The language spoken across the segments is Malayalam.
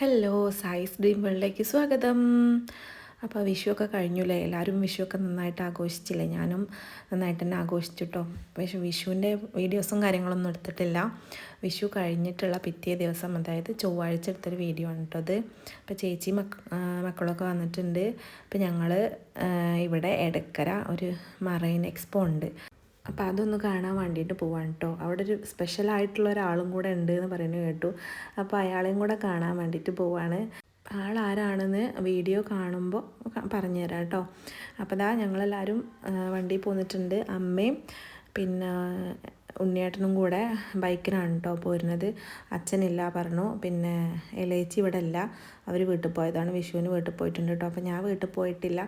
ഹലോ സായിസ് ഡ്രീം സ്വാഗതം. അപ്പോൾ വിഷുവൊക്കെ കഴിഞ്ഞില്ലേ? എല്ലാവരും വിഷുവൊക്കെ നന്നായിട്ട് ആഘോഷിച്ചില്ലേ? ഞാനും നന്നായിട്ട് തന്നെ ആഘോഷിച്ചിട്ടോ. പക്ഷേ വിഷുവിന്റെ വീഡിയോസും കാര്യങ്ങളൊന്നും എടുത്തിട്ടില്ല. വിഷു കഴിഞ്ഞിട്ടുള്ള പിറ്റേ ദിവസം അതായത് ചൊവ്വാഴ്ച എടുത്തൊരു വീഡിയോ ആണ് കേട്ടോ അത്. അപ്പോൾ ചേച്ചി മക്ക മക്കളൊക്കെ വന്നിട്ടുണ്ട്. അപ്പോൾ ഞങ്ങൾ ഇവിടെ എടക്കര ഒരു മറൈൻ എക്സ്പോ ഉണ്ട്. അപ്പോൾ അതൊന്ന് കാണാൻ വേണ്ടിയിട്ട് പോവാൻ കേട്ടോ അവിടെ ഒരു സ്പെഷ്യലായിട്ടുള്ള ഒരാളും കൂടെ ഉണ്ട് എന്ന് പറയുന്നത് കേട്ടു. അപ്പോൾ അയാളെയും കൂടെ കാണാൻ വേണ്ടിയിട്ട് പോവാണ്. ആൾ ആരാണെന്ന് വീഡിയോ കാണുമ്പോൾ പറഞ്ഞുതരാം കേട്ടോ അപ്പോൾ ദാ ഞങ്ങളെല്ലാവരും വണ്ടിയിൽ പോന്നിട്ടുണ്ട്. അമ്മയും പിന്നെ ഉണ്ണിയേട്ടനും കൂടെ ബൈക്കിനാണ് കേട്ടോ പോരുന്നത്. അച്ഛനില്ല പറഞ്ഞു. പിന്നെ ഇളയച്ചി ഇവിടെ അല്ല അവർ വീട്ടിൽ പോയതാണ്. വിഷുവിന് വീട്ടിൽ പോയിട്ടുണ്ട് കേട്ടോ. അപ്പോൾ ഞാൻ വീട്ടിൽ പോയിട്ടില്ല.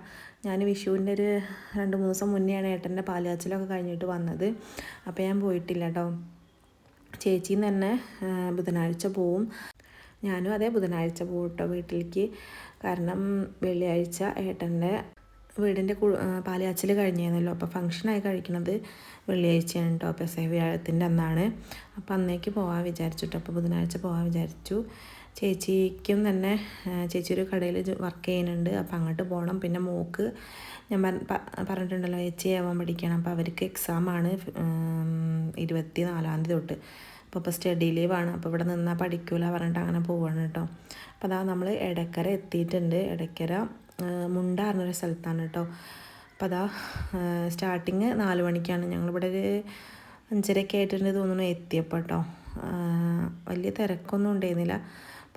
ഞാൻ വിഷുവിന്റെ ഒരു രണ്ട് മൂന്ന് ദിവസം മുന്നെയാണ് ഏട്ടന്റെ പാലുകാച്ചിലൊക്കെ കഴിഞ്ഞിട്ട് വന്നത്. അപ്പോൾ ഞാൻ പോയിട്ടില്ല കേട്ടോ. ചേച്ചിയും തന്നെ ബുധനാഴ്ച പോവും. ഞാനും അതേ ബുധനാഴ്ച പോകും കേട്ടോ വീട്ടിലേക്ക്. കാരണം വെള്ളിയാഴ്ച ഏട്ടന്റെ വീടിന്റെ പാലയാച്ചിൽ കഴിഞ്ഞിരുന്നല്ലോ. അപ്പോൾ ഫംഗ്ഷനായി കഴിക്കുന്നത് വെള്ളിയാഴ്ചയാണ് കേട്ടോ പെസഹ വ്യാഴത്തിന്റെ അന്നാണ്. അപ്പോൾ അന്നേക്ക് പോകാൻ വിചാരിച്ചു അപ്പോൾ ബുധനാഴ്ച പോകാൻ വിചാരിച്ചു. ചേച്ചിക്കും തന്നെ ചേച്ചി ഒരു കടയിൽ വർക്ക് ചെയ്യുന്നുണ്ട്. അപ്പോൾ അങ്ങോട്ട് പോകണം പിന്നെ മോക്ക് ഞാൻ പറഞ്ഞിട്ടുണ്ടല്ലോ എച്ച് ആവാൻ പഠിക്കണം. അപ്പോൾ അവർക്ക് എക്സാമാണ് ഇരുപത്തി നാലാം തീയതി തൊട്ട്. അപ്പോൾ ഇപ്പോൾ സ്റ്റഡി ലീവാണ് അപ്പോൾ ഇവിടെ നിന്നാൽ പഠിക്കൂല പറഞ്ഞിട്ട് അങ്ങനെ പോവാണ് കേട്ടോ അപ്പോൾ അതാ നമ്മൾ ഇടക്കര എത്തിയിട്ടുണ്ട്. ഇടയ്ക്കര മുണ്ട പറഞ്ഞൊരു സ്ഥലത്താണ് കേട്ടോ. അപ്പം അതാ സ്റ്റാർട്ടിങ് നാല് മണിക്കാണ്. ഞങ്ങളിവിടെ ഒരു അഞ്ചരയൊക്കെ ആയിട്ടുണ്ട് തോന്നുന്നു എത്തിയപ്പോൾ കേട്ടോ. വലിയ തിരക്കൊന്നും ഉണ്ടായിരുന്നില്ല.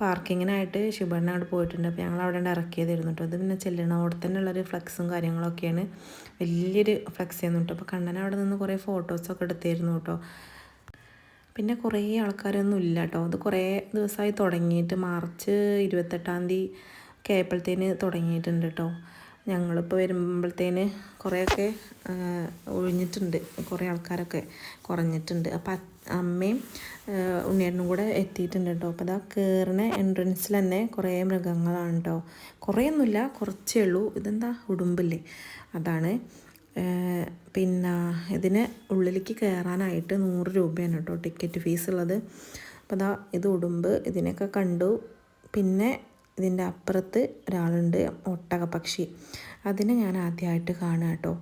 പാർക്കിങ്ങിനായിട്ട് ശുഭണ്ണ അവിടെ പോയിട്ടുണ്ട്. അപ്പോൾ ഞങ്ങൾ അവിടെ ഇറക്കിയതായിരുന്നു കേട്ടോ. അത് പിന്നെ തന്നെ ഉള്ളൊരു ഫ്ലക്സും കാര്യങ്ങളൊക്കെയാണ്. വലിയൊരു ഫ്ലക്സ് ചെയ്യുന്നു കേട്ടോ. അപ്പോൾ കണ്ണൻ അവിടെ നിന്ന് കുറേ ഫോട്ടോസൊക്കെ എടുത്തായിരുന്നു കേട്ടോ. പിന്നെ കുറേ ആൾക്കാരൊന്നും ഇല്ല കേട്ടോ. അത് കുറേ ദിവസമായി തുടങ്ങിയിട്ട് മാർച്ച് ഇരുപത്തെട്ടാം തീയതി ഒക്കെ ആയപ്പോഴത്തേന് തുടങ്ങിയിട്ടുണ്ട് കേട്ടോ ഞങ്ങളിപ്പോൾ വരുമ്പോഴത്തേന് കുറേയൊക്കെ ഒഴിഞ്ഞിട്ടുണ്ട്. കുറേ ആൾക്കാരൊക്കെ കുറഞ്ഞിട്ടുണ്ട്. അപ്പം അമ്മയും ഉണ്ണിയേട്ടനും കൂടെ എത്തിയിട്ടുണ്ട് കേട്ടോ അപ്പോൾ അതാ കയറുന്ന എൻട്രൻസിൽ തന്നെ കുറേ മൃഗങ്ങളാണ് കേട്ടോ കുറേയൊന്നുമില്ല കുറച്ചേ ഉള്ളൂ. ഇതെന്താ ഉടുമ്പില്ലേ? അതാണ്. പിന്നെ ഇതിന് ഉള്ളിലേക്ക് കയറാനായിട്ട് നൂറ് രൂപയാണ് കേട്ടോ ടിക്കറ്റ് ഫീസ് ഉള്ളത്. അപ്പോൾ അതാ ഇത് ഉടുമ്പ് ഇതിനൊക്കെ കണ്ടു. പിന്നെ ഇതിന്റെ അപ്പുറത്ത് ഒരാളുണ്ട് ഒട്ടക പക്ഷി അതിനെ ഞാൻ ആദ്യമായിട്ട് കാണുക കേട്ടോ.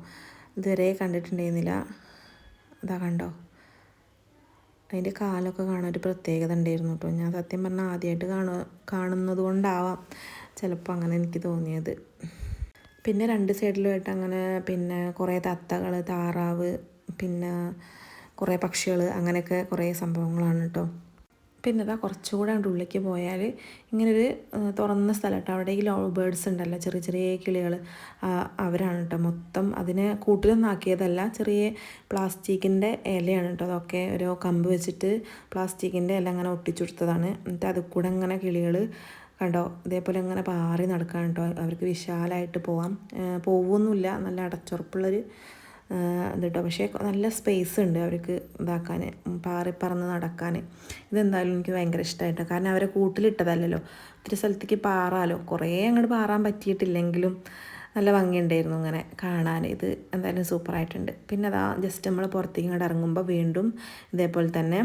ഇതുവരെ കണ്ടിട്ടുണ്ടായിരുന്നില്ല. അതാ കണ്ടോ? അതിന്റെ കാലൊക്കെ കാണാൻ ഒരു പ്രത്യേകത ഉണ്ടായിരുന്നു കേട്ടോ. ഞാൻ സത്യം പറഞ്ഞാൽ ആദ്യമായിട്ട് കാണുക കാണുന്നത് കൊണ്ടാവാം ചിലപ്പോൾ അങ്ങനെ എനിക്ക് തോന്നിയത്. പിന്നെ രണ്ട് സൈഡിലുമായിട്ട് അങ്ങനെ പിന്നെ കുറേ തത്തകൾ താറാവ് പിന്നെ കുറേ പക്ഷികൾ അങ്ങനെയൊക്കെ കുറേ സംഭവങ്ങളാണ് കേട്ടോ. പിന്നെ ഇതാ കുറച്ചുകൂടെ അങ്ങോട്ട് ഉള്ളിലേക്ക് പോയാൽ ഇങ്ങനൊരു തുറന്ന സ്ഥലമായിട്ട് അവിടെ ഈ ലവ് ബേഡ്സ് ഉണ്ടല്ലോ ചെറിയ ചെറിയ കിളികൾ അവരാണ് കേട്ടോ മൊത്തം അതിനെ കൂട്ടിലൊന്നും ആക്കിയതല്ല ചെറിയ പ്ലാസ്റ്റിക്കിന്റെ ഇലയാണ് കേട്ടോ അതൊക്കെ ഒരു കമ്പ് വെച്ചിട്ട് പ്ലാസ്റ്റിക്കിന്റെ ഇല അങ്ങനെ ഒട്ടിച്ചു കൊടുത്തതാണ് എന്നിട്ട് അതിൽ കൂടെ ഇങ്ങനെ കിളികൾ കണ്ടോ ഇതേപോലെ ഇങ്ങനെ പാറി നടക്കാൻ കേട്ടോ അവർക്ക് വിശാലമായിട്ട് പോവാം. പോവൊന്നുമില്ല. നല്ല അടച്ചുറപ്പുള്ളൊരു ഇത് കേട്ടോ പക്ഷേ നല്ല സ്പേസ് ഉണ്ട് അവർക്ക് ഇതാക്കാൻ പാറി പറന്ന് നടക്കാൻ ഇതെന്തായാലും എനിക്ക് ഭയങ്കര ഇഷ്ടമായിട്ടോ കാരണം അവരെ കൂട്ടിലിട്ടതല്ലല്ലോ. ഒത്തിരി സ്ഥലത്തേക്ക് പാറാലോ. കുറേ അങ്ങോട്ട് പാറാൻ പറ്റിയിട്ടില്ലെങ്കിലും നല്ല ഭംഗിയുണ്ടായിരുന്നു ഇങ്ങനെ കാണാൻ. ഇത് എന്തായാലും സൂപ്പറായിട്ടുണ്ട് പിന്നെ അതാ ജസ്റ്റ് നമ്മൾ പുറത്തേക്ക് ഇങ്ങോട്ട് ഇറങ്ങുമ്പോൾ വീണ്ടും ഇതേപോലെ തന്നെ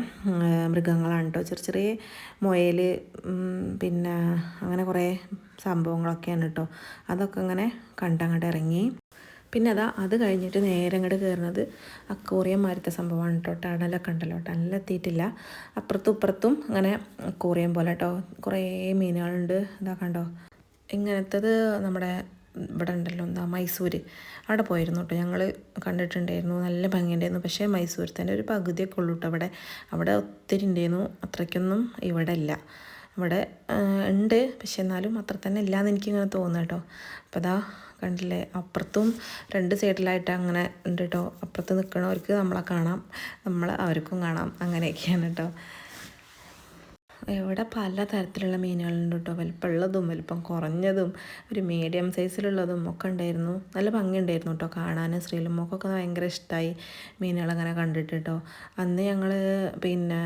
മൃഗങ്ങളാണ് കേട്ടോ ചെറിയ ചെറിയ മുയൽ പിന്നെ അങ്ങനെ കുറേ സംഭവങ്ങളൊക്കെയാണ് കേട്ടോ അതൊക്കെ ഇങ്ങനെ കണ്ടങ്ങോട്ട് ഇറങ്ങി. പിന്നെ അതാ അത് കഴിഞ്ഞിട്ട് നേരെ അങ്ങോട്ട് കയറുന്നത് അക്കോറിയം മാരുത്ത സംഭവമാണ് കേട്ടോ ടണലൊക്കെ ഉണ്ടല്ലോ ടണലെത്തിയിട്ടില്ല അപ്പുറത്തും ഇപ്പുറത്തും അങ്ങനെ അക്കോറിയം പോലെ കേട്ടോ കുറേ മീനുകളുണ്ട്. ഇതാ കണ്ടോ? ഇങ്ങനത്തത് നമ്മുടെ ഇവിടെ ഉണ്ടല്ലോ. എന്താ മൈസൂർ അവിടെ പോയിരുന്നു കേട്ടോ ഞങ്ങൾ കണ്ടിട്ടുണ്ടായിരുന്നു. നല്ല ഭംഗിയുണ്ടായിരുന്നു. പക്ഷേ മൈസൂരിൽ തന്നെ ഒരു പകുതിയൊക്കെ ഉള്ളൂ കേട്ടോ അവിടെ അവിടെ ഒത്തിരി ഉണ്ടായിരുന്നു. അത്രയ്ക്കൊന്നും ഇവിടെ ഇല്ല. ഇവിടെ ഉണ്ട്. പക്ഷെ എന്നാലും അത്ര തന്നെ ഇല്ലയെന്ന് എനിക്കിങ്ങനെ തോന്നുന്നു കേട്ടോ. അപ്പോൾ അതാ കണ്ടില്ലേ അപ്പുറത്തും രണ്ട് സൈഡിലായിട്ട് അങ്ങനെ ഉണ്ട് കേട്ടോ. അപ്പുറത്ത് നിൽക്കണവർക്ക് നമ്മളെ കാണാം നമ്മൾ അവർക്കും കാണാം. അങ്ങനെയൊക്കെയാണ് കേട്ടോ. ഇവിടെ പല തരത്തിലുള്ള മീനുകളുണ്ട് കേട്ടോ. വലിപ്പമുള്ളതും വലിപ്പം കുറഞ്ഞതും ഒരു മീഡിയം സൈസിലുള്ളതും ഒക്കെ ഉണ്ടായിരുന്നു. നല്ല ഭംഗിയുണ്ടായിരുന്നു കേട്ടോ. കാണാൻ ശ്രീലമ്മക്കൊക്കെ ഭയങ്കര ഇഷ്ടമായി മീനുകളങ്ങനെ കണ്ടിട്ട് കേട്ടോ. അന്ന് ഞങ്ങൾ പിന്നെ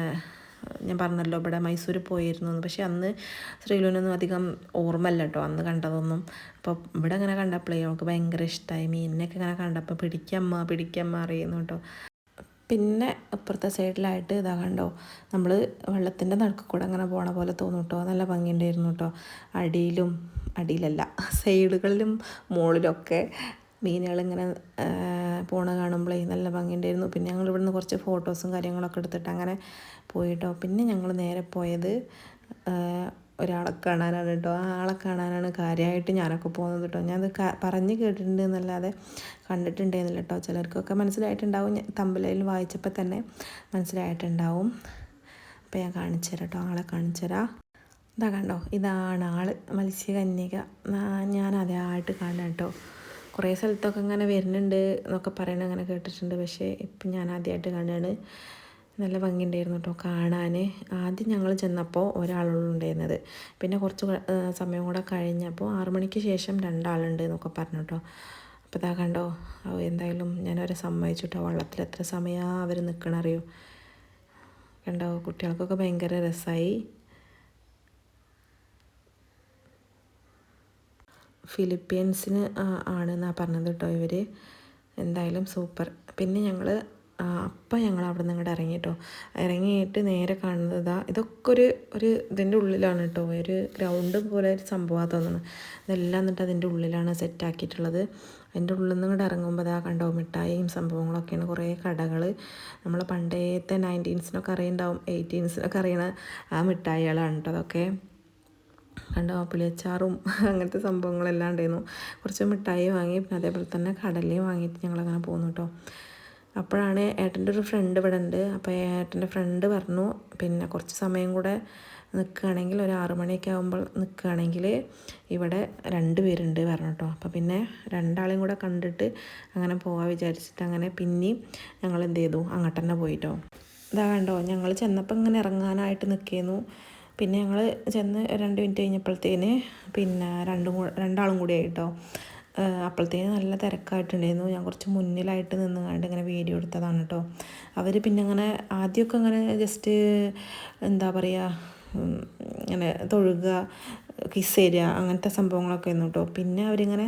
ഞാൻ പറഞ്ഞല്ലോ ഇവിടെ മൈസൂർ പോയിരുന്നു. പക്ഷേ അന്ന് ശ്രീലുവിനൊന്നും അധികം ഓർമ്മല്ല കേട്ടോ അന്ന് കണ്ടതൊന്നും. അപ്പോൾ ഇവിടെ അങ്ങനെ കണ്ടപ്പോഴേ അവൾക്ക് ഭയങ്കര ഇഷ്ടമായി മീനിനൊക്കെ ഇങ്ങനെ കണ്ടപ്പോൾ പിടിക്കമ്മ പിടിക്കമ്മ അറിയുന്നു കേട്ടോ. പിന്നെ അപ്പുറത്തെ സൈഡിലായിട്ട് ഇതാ കണ്ടോ നമ്മൾ വെള്ളത്തിന്റെ നടുക്ക് കൂടെ അങ്ങനെ പോണ പോലെ തോന്നും കേട്ടോ. നല്ല ഭംഗിയുണ്ടായിരുന്നു കേട്ടോ. അടിയിലും അടിയിലല്ല സൈഡുകളിലും മുകളിലൊക്കെ മീനുകളിങ്ങനെ പോണ കാണുമ്പോഴേ നല്ല ഭംഗിയുണ്ടായിരുന്നു. പിന്നെ ഞങ്ങൾ ഇവിടുന്ന് കുറച്ച് ഫോട്ടോസും കാര്യങ്ങളൊക്കെ എടുത്തിട്ട് അങ്ങനെ പോയിട്ടോ. പിന്നെ ഞങ്ങൾ നേരെ പോയത് ഒരാളെ കാണാനാണ് കേട്ടോ. ആ ആളെ കാണാനാണ് കാര്യമായിട്ട് ഞാനൊക്കെ പോകുന്നത് കേട്ടോ. ഞാനത് പറഞ്ഞ് കേട്ടിട്ടുണ്ട് എന്നല്ലാതെ കണ്ടിട്ടുണ്ടായിരുന്നില്ല കേട്ടോ. ചിലർക്കൊക്കെ മനസ്സിലായിട്ടുണ്ടാവും. തമ്പലയിൽ വായിച്ചപ്പോൾ തന്നെ മനസ്സിലായിട്ടുണ്ടാവും. അപ്പോൾ ഞാൻ കാണിച്ചു തരാം ആളെ കാണിച്ചു തരാം. ഇതാ കണ്ടോ ഇതാണ് ആൾ മത്സ്യകന്യക. ഞാൻ ആയിട്ട് കാണാം കേട്ടോ. കുറേ സ്ഥലത്തൊക്കെ ഇങ്ങനെ വരുന്നുണ്ട് എന്നൊക്കെ പറയണ അങ്ങനെ കേട്ടിട്ടുണ്ട്. പക്ഷേ ഇപ്പം ഞാൻ ആദ്യമായിട്ട് കാണുകയാണ് നല്ല ഭംഗിയുണ്ടായിരുന്നു കേട്ടോ കാണാൻ. ആദ്യം ഞങ്ങൾ ചെന്നപ്പോൾ ഒരാളുള്ളൂ ഉണ്ടായിരുന്നത്. പിന്നെ കുറച്ച് സമയം കൂടെ കഴിഞ്ഞപ്പോൾ ആറു മണിക്ക് ശേഷം രണ്ടാളുണ്ട് എന്നൊക്കെ പറഞ്ഞു കേട്ടോ. അപ്പോൾ ഇതാ കണ്ടോ എന്തായാലും ഞാൻ അവരെ സമ്മതിച്ചു കേട്ടോ. വള്ളത്തിൽ എത്ര സമയമാണ് അവർ നിൽക്കണറിയോ? കണ്ടോ കുട്ടികൾക്കൊക്കെ ഭയങ്കര രസമായി. ഫിലിപ്പീൻസിന് ആണെന്നാണ് പറഞ്ഞത് കേട്ടോ ഇവർ എന്തായാലും സൂപ്പർ. പിന്നെ ഞങ്ങൾ അപ്പം ഞങ്ങൾ അവിടെ നിന്ന് ഇങ്ങോട്ട് ഇറങ്ങി കേട്ടോ. ഇറങ്ങിയിട്ട് നേരെ കാണുന്നത് ഇതാ ഇതൊക്കെ ഒരു ഒരു ഇതിന്റെ ഉള്ളിലാണ് കേട്ടോ. ഒരു ഗ്രൗണ്ട് പോലെ ഒരു സംഭവമാണ് തോന്നുന്നത് ഇതെല്ലാം എന്നിട്ട് അതിന്റെ ഉള്ളിലാണ് സെറ്റാക്കിയിട്ടുള്ളത് അതിന്റെ ഉള്ളിൽ നിന്ന് ഇങ്ങോട്ട് ഇറങ്ങുമ്പോൾ അതാ കണ്ടോ മിഠായിയും സംഭവങ്ങളൊക്കെയാണ് കുറേ കടകൾ നമ്മൾ പണ്ടേത്തെ നയന്റീൻസിനൊക്കെ അറിയുണ്ടാവും എയ്റ്റീൻസിനൊക്കെ അറിയണ ആ മിഠായികളാണ് കേട്ടോ അതൊക്കെ. കണ്ടോ പുളിയച്ചാറും അങ്ങനത്തെ സംഭവങ്ങളെല്ലാം ഉണ്ടായിരുന്നു. കുറച്ച് മിഠായി വാങ്ങി പിന്നെ അതേപോലെ തന്നെ കടലയും വാങ്ങിയിട്ട് ഞങ്ങളങ്ങനെ പോകുന്നു കേട്ടോ. അപ്പോഴാണ് ഏട്ടന്റെ ഒരു ഫ്രണ്ട് ഇവിടെ ഉണ്ട്. അപ്പോൾ ഏട്ടന്റെ ഫ്രണ്ട് പറഞ്ഞു പിന്നെ കുറച്ച് സമയം കൂടെ നിൽക്കുകയാണെങ്കിൽ ഒരു ആറു മണിയൊക്കെ ആകുമ്പോൾ നിൽക്കുകയാണെങ്കിൽ ഇവിടെ രണ്ട് പേരുണ്ട് പറഞ്ഞു കേട്ടോ. അപ്പോൾ പിന്നെ രണ്ടാളെയും കൂടെ കണ്ടിട്ട് അങ്ങനെ പോകാൻ വിചാരിച്ചിട്ട് അങ്ങനെ പിന്നെയും ഞങ്ങൾ എന്ത് ചെയ്തു? അങ്ങോട്ട് തന്നെ പോയിട്ടോ ഇതാ കണ്ടോ ഞങ്ങൾ ചെന്നപ്പോൾ ഇങ്ങനെ ഇറങ്ങാനായിട്ട് നിൽക്കുന്നു. പിന്നെ ഞങ്ങൾ ചെന്ന് രണ്ട് മിനിറ്റ് കഴിഞ്ഞപ്പോഴത്തേന് പിന്നെ രണ്ടും രണ്ടാളും കൂടി ആയിട്ടോ. അപ്പോഴത്തേന് നല്ല തിരക്കായിട്ടുണ്ടായിരുന്നു. ഞാൻ കുറച്ച് മുന്നിലായിട്ട് നിന്ന് കണ്ട് ഇങ്ങനെ വീഡിയോ എടുത്തതാണ് കേട്ടോ അവർ പിന്നെ അങ്ങനെ ആദ്യമൊക്കെ അങ്ങനെ ജസ്റ്റ് എന്താ പറയുക ഇങ്ങനെ തൊഴുക കിസ് തരിക അങ്ങനത്തെ സംഭവങ്ങളൊക്കെ ആയിരുന്നു കേട്ടോ പിന്നെ അവരിങ്ങനെ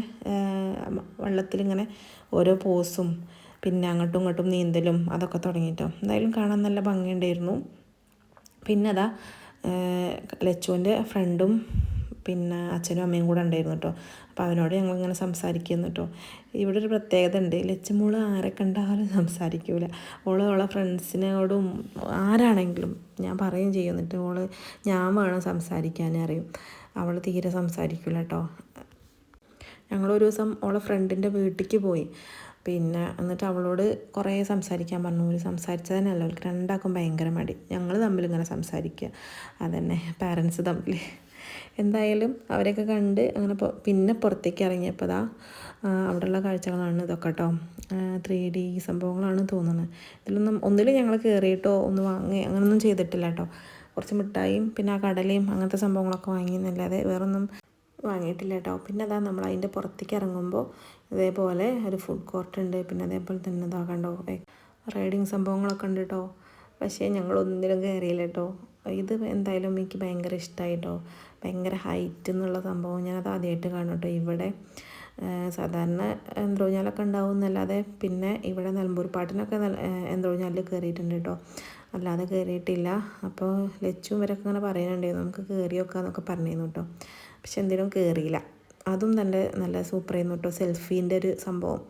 വെള്ളത്തിലിങ്ങനെ ഓരോ പോസും പിന്നെ അങ്ങോട്ടും ഇങ്ങോട്ടും നീന്തലും അതൊക്കെ തുടങ്ങിയിട്ടോ എന്തായാലും കാണാൻ നല്ല ഭംഗിയുണ്ടായിരുന്നു. പിന്നെ അതാ ലച്ചുവിന്റെ ഫ്രണ്ടും പിന്നെ അച്ഛനും അമ്മയും കൂടെ ഉണ്ടായിരുന്നു കേട്ടോ. അപ്പോൾ അവനോട് ഞങ്ങൾ ഇങ്ങനെ സംസാരിക്കുന്നു കേട്ടോ. ഇവിടെ ഒരു പ്രത്യേകത ഉണ്ട്. ലച്ചമോൾ ആരെ കണ്ടാലും സംസാരിക്കൂല. ഓൾ ഓളെ ഫ്രണ്ട്സിനോടും ആരാണെങ്കിലും ഞാൻ പറയും ചെയ്യും. എന്നിട്ട് ഓൾ ഞാൻ വേണം സംസാരിക്കാൻ അറിയും. അവൾ തീരെ സംസാരിക്കില്ല കേട്ടോ. ഞങ്ങളൊരു ദിവസം ഓളെ ഫ്രണ്ടിന്റെ വീട്ടിലേക്ക് പോയി. പിന്നെ എന്നിട്ട് അവളോട് കുറേ സംസാരിക്കാൻ പറഞ്ഞു. ഒരു സംസാരിച്ചതന്നെയല്ല അവൾക്ക് രണ്ടാക്കും ഭയങ്കര മടി. ഞങ്ങൾ തമ്മിൽ ഇങ്ങനെ സംസാരിക്കുക. അതന്നെ. പാരൻസ് തമ്മിൽ എന്തായാലും അവരെയൊക്കെ കണ്ട് അങ്ങനെ പിന്നെ പുറത്തേക്ക് ഇറങ്ങിയപ്പോൾ ദാ അവിടെയുള്ള കാഴ്ചകളാണ് ഇതൊക്കെ കേട്ടോ ത്രീ ഡി സംഭവങ്ങളാണ് തോന്നുന്നത് ഇതിലൊന്നും ഒന്നിലും ഞങ്ങൾ കയറിയിട്ടോ ഒന്ന് വാങ്ങി അങ്ങനെയൊന്നും ചെയ്തിട്ടില്ല കേട്ടോ കുറച്ച് മിഠായിയും പിന്നെ ആ കടലയും അങ്ങനത്തെ സംഭവങ്ങളൊക്കെ വാങ്ങിയെന്നല്ലാതെ വേറൊന്നും വാങ്ങിയിട്ടില്ല കേട്ടോ പിന്നെ അതാ നമ്മൾ അതിന്റെ പുറത്തേക്ക് ഇറങ്ങുമ്പോൾ ഇതേപോലെ ഒരു ഫുഡ് കോർട്ട് ഉണ്ട്. പിന്നെ അതേപോലെ തന്നെ ഇതാ കണ്ടോ റൈഡിങ് സംഭവങ്ങളൊക്കെ ഉണ്ട് കേട്ടോ പക്ഷേ ഞങ്ങൾ ഒന്നിലും കയറിയില്ല കേട്ടോ ഇത് എന്തായാലും എനിക്ക് ഭയങ്കര ഇഷ്ടമായി കേട്ടോ ഭയങ്കര ഹൈറ്റ് എന്നുള്ള സംഭവം ഞാനത് ആദ്യമായിട്ട് കാണും കേട്ടോ ഇവിടെ സാധാരണ എന്തോഞ്ഞാലൊക്കെ ഉണ്ടാവും എന്നല്ലാതെ പിന്നെ ഇവിടെ നിലമ്പൂർ പാട്ടിനൊക്കെ എന്തോഞ്ഞാലിൽ കയറിയിട്ടുണ്ട് കേട്ടോ അല്ലാതെ കയറിയിട്ടില്ല അപ്പോൾ ലച്ചും ഇവരൊക്കെ ഇങ്ങനെ പറയുന്നുണ്ടായിരുന്നു നമുക്ക് കയറി വെക്കാമെന്നൊക്കെ പറഞ്ഞിരുന്നു കേട്ടോ പക്ഷെ എന്തേലും കയറിയില്ല അതും തന്നെ നല്ല സൂപ്പറായിരുന്നു കേട്ടോ സെൽഫീന്റെ ഒരു സംഭവം.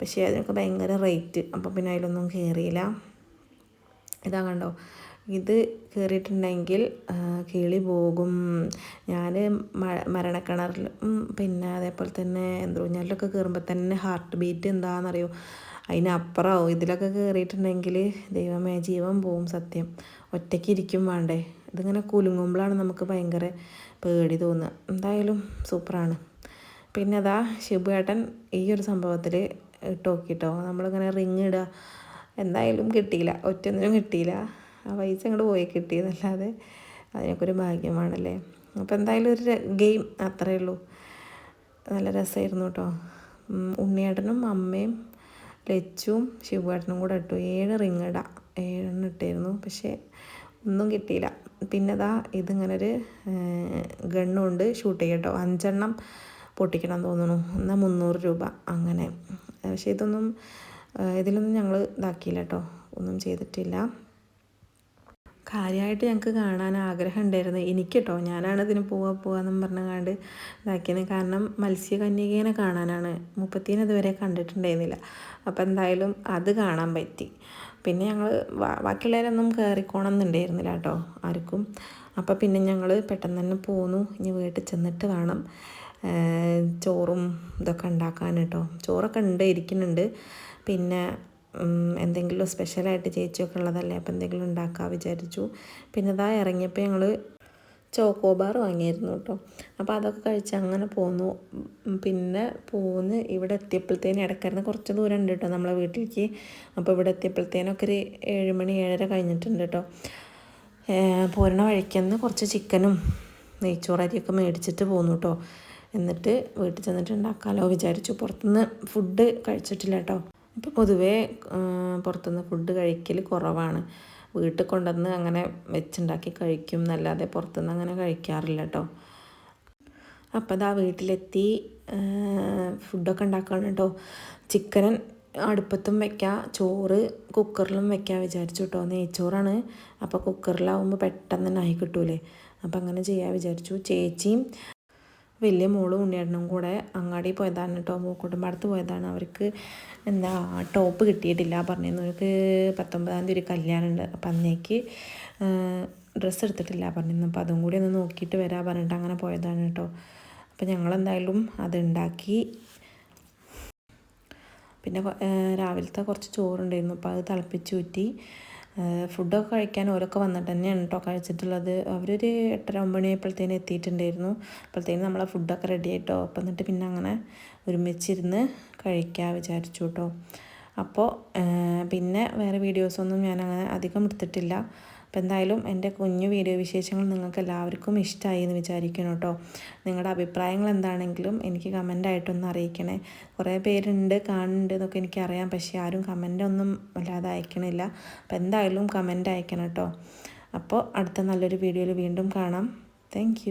പക്ഷേ അതിനൊക്കെ ഭയങ്കര റേറ്റ് അപ്പോൾ പിന്നെ അതിലൊന്നും കയറിയില്ല ഇതാ കണ്ടോ? ഇത് കയറിയിട്ടുണ്ടെങ്കിൽ കിളി പോകും. ഞാൻ മരണക്കിണറിലും പിന്നെ അതേപോലെ തന്നെ എന്തോഞ്ഞാലിലൊക്കെ കയറുമ്പോൾ തന്നെ ഹാർട്ട് ബീറ്റ് എന്താണെന്നറിയോ അതിനപ്പുറമാവും ഇതിലൊക്കെ കയറിയിട്ടുണ്ടെങ്കിൽ ദൈവമേ ജീവൻ പോവും സത്യം. ഒറ്റയ്ക്ക് ഇരിക്കും വേണ്ടേ? ഇതിങ്ങനെ കുലുങ്ങുമ്പോഴാണ് നമുക്ക് ഭയങ്കര പേടി തോന്നുക. എന്തായാലും സൂപ്പറാണ്. പിന്നെ അതാ ശിബുവേട്ടൻ ഈ ഒരു സംഭവത്തിൽ ഇട്ട് നോക്കിട്ടോ. നമ്മളിങ്ങനെ റിങ് ഇടുക എന്തായാലും കിട്ടിയില്ല. ഒറ്റൊന്നിനും കിട്ടിയില്ല. ആ പൈസ അങ്ങോട്ട് പോയി കിട്ടിയെന്നല്ലാതെ അതിനൊക്കെ ഒരു ഭാഗ്യമാണല്ലേ. അപ്പോൾ എന്തായാലും ഒരു ഗെയിം അത്രയേ ഉള്ളൂ. നല്ല രസമായിരുന്നു കേട്ടോ. ഉണ്ണിയേട്ടനും അമ്മയും ലച്ചും ശിവുവേട്ടനും കൂടെ ഇട്ടു. ഏഴ് റിങ് ഇടാം. ഏഴെണ്ണം ഇട്ടായിരുന്നു പക്ഷേ ഒന്നും കിട്ടിയില്ല. പിന്നെ ഇതാ ഇതിങ്ങനെ ഒരു ഗണ്ണുകൊണ്ട് ഷൂട്ട് ചെയ്യട്ടോ. അഞ്ചെണ്ണം പൊട്ടിക്കണം തോന്നുന്നു. എന്നാൽ മുന്നൂറ് രൂപ. അങ്ങനെ. പക്ഷേ ഇതൊന്നും ഇതിലൊന്നും ഞങ്ങൾ ഇതാക്കിയില്ല കേട്ടോ ഒന്നും ചെയ്തിട്ടില്ല. കാര്യമായിട്ട് ഞങ്ങൾക്ക് കാണാൻ ആഗ്രഹം ഉണ്ടായിരുന്നു എനിക്ക് കേട്ടോ ഞാനാണ് ഇതിന് പോവാ പോവാന്നും പറഞ്ഞങ്ങാണ്ട് ഇതാക്കിയത് കാരണം മത്സ്യകന്യകേനെ കാണാനാണ്. മുപ്പത്തീനെ ഇതുവരെ കണ്ടിട്ടുണ്ടായിരുന്നില്ല. അപ്പോൾ എന്തായാലും അത് കാണാൻ പറ്റി. പിന്നെ ഞങ്ങൾ ബാക്കിയുള്ളവരൊന്നും കയറിക്കോണം എന്നുണ്ടായിരുന്നില്ല കേട്ടോ ആർക്കും. അപ്പോൾ പിന്നെ ഞങ്ങൾ പെട്ടെന്ന് തന്നെ പോന്നു. ഇനി വീട്ടിൽ ചെന്നിട്ട് വേണം ചോറും ഇതൊക്കെ ഉണ്ടാക്കാൻ കേട്ടോ ചോറൊക്കെ ഉണ്ട് ഇരിക്കുന്നുണ്ട്. പിന്നെ എന്തെങ്കിലും സ്പെഷ്യലായിട്ട് ചേച്ചിയൊക്കെ ഉള്ളതല്ലേ അപ്പോൾ എന്തെങ്കിലും ഉണ്ടാക്കാൻ വിചാരിച്ചു. പിന്നെ ഇതാ ഇറങ്ങിയപ്പോൾ ഞങ്ങൾ ചോക്കോബാർ വാങ്ങിയിരുന്നു കേട്ടോ. അപ്പോൾ അതൊക്കെ കഴിച്ച് അങ്ങനെ പോന്നു. പിന്നെ പോന്ന് ഇവിടെ എത്തിയപ്പോഴത്തേനും ഇടക്കരുന്ന് കുറച്ച് ദൂരം ഉണ്ട് കേട്ടോ നമ്മളെ വീട്ടിലേക്ക്. അപ്പോൾ ഇവിടെ എത്തിയപ്പോഴത്തേനൊക്കെ ഒരു ഏഴ് മണി ഏഴര കഴിഞ്ഞിട്ടുണ്ട് കേട്ടോ. പോരണ വഴിക്കുന്ന കുറച്ച് ചിക്കനും നെയ്ച്ചോറരിയൊക്കെ മേടിച്ചിട്ട് പോന്നു കേട്ടോ. എന്നിട്ട് വീട്ടിൽ ചെന്നിട്ട് ഉണ്ടാക്കാമല്ലോ വിചാരിച്ചു. പുറത്തുനിന്ന് ഫുഡ് കഴിച്ചിട്ടില്ല കേട്ടോ. ഇപ്പോൾ പൊതുവേ പുറത്തുനിന്ന് ഫുഡ് കഴിക്കൽ കുറവാണ്. വീട്ടിൽ കൊണ്ടുവന്ന് അങ്ങനെ വെച്ചുണ്ടാക്കി കഴിക്കും. എന്നല്ലാതെ പുറത്തുനിന്ന് അങ്ങനെ കഴിക്കാറില്ല കേട്ടോ അപ്പോൾ അതാ വീട്ടിലെത്തി ഫുഡൊക്കെ ഉണ്ടാക്കണം കേട്ടോ ചിക്കൻ അടുപ്പത്തും വെക്കാം ചോറ് കുക്കറിലും വെക്കാൻ വിചാരിച്ചു കേട്ടോ നെയ്ച്ചോറാണ്. അപ്പോൾ കുക്കറിലാവുമ്പോൾ പെട്ടെന്ന് തന്നെ ആയി കിട്ടൂലേ. അപ്പോൾ അങ്ങനെ ചെയ്യാൻ വിചാരിച്ചു. ചേച്ചിയും വലിയ മോളും ഉണ്ണിയേട്ടനും കൂടെ അങ്ങാടി പോയതാണ് കേട്ടോ. മൂക്കുട്ടുംപാടത്ത് പോയതാണ്. അവർക്ക് എന്താ ടോപ്പ് കിട്ടിയിട്ടില്ല പറഞ്ഞിരുന്നു. അവർക്ക് പത്തൊമ്പതാം തീയതി ഒരു കല്യാണമുണ്ട്. അപ്പം അന്നേക്ക് ഡ്രസ്സ് എടുത്തിട്ടില്ല പറഞ്ഞിരുന്നു. അപ്പോൾ അതും കൂടി ഒന്ന് നോക്കിയിട്ട് വരാൻ പറഞ്ഞിട്ട് അങ്ങനെ പോയതാണ് കേട്ടോ. അപ്പം ഞങ്ങളെന്തായാലും അതുണ്ടാക്കി പിന്നെ രാവിലത്തെ കുറച്ച് ചോറുണ്ടായിരുന്നു. അപ്പോൾ അത് തിളപ്പിച്ച് ഊറ്റി. ഫുഡൊക്കെ കഴിക്കാൻ ഓരൊക്കെ വന്നിട്ട് തന്നെയാണ് കേട്ടോ കഴിച്ചിട്ടുള്ളത്. അവരൊരു എട്ടര ഒമ്പത് മണിയായപ്പോഴത്തേനും എത്തിയിട്ടുണ്ടായിരുന്നു. അപ്പോഴത്തേനും നമ്മളെ ഫുഡൊക്കെ റെഡി ആയിട്ടോ. അപ്പം എന്നിട്ട് പിന്നെ അങ്ങനെ ഒരുമിച്ചിരുന്ന് കഴിക്കാൻ വിചാരിച്ചു കേട്ടോ അപ്പോൾ പിന്നെ വേറെ വീഡിയോസൊന്നും ഞാൻ അങ്ങനെ അധികം എടുത്തിട്ടില്ല. അപ്പോൾ എന്തായാലും എന്റെ കുഞ്ഞു വീഡിയോ വിശേഷങ്ങൾ നിങ്ങൾക്ക് എല്ലാവർക്കും ഇഷ്ടമായി എന്ന് വിചാരിക്കണം കേട്ടോ. നിങ്ങളുടെ അഭിപ്രായങ്ങൾ എന്താണെങ്കിലും എനിക്ക് കമന്റായിട്ടൊന്ന് അറിയിക്കണേ. കുറേ പേരുണ്ട് കാണുന്നുണ്ട് എന്നൊക്കെ എനിക്കറിയാം പക്ഷേ ആരും കമന്റ് ഒന്നും അല്ലാതെ അയക്കണില്ല. അപ്പോൾ എന്തായാലും കമന്റ് അയക്കണം കേട്ടോ. അപ്പോൾ അടുത്ത നല്ലൊരു വീഡിയോയിൽ വീണ്ടും കാണാം. താങ്ക്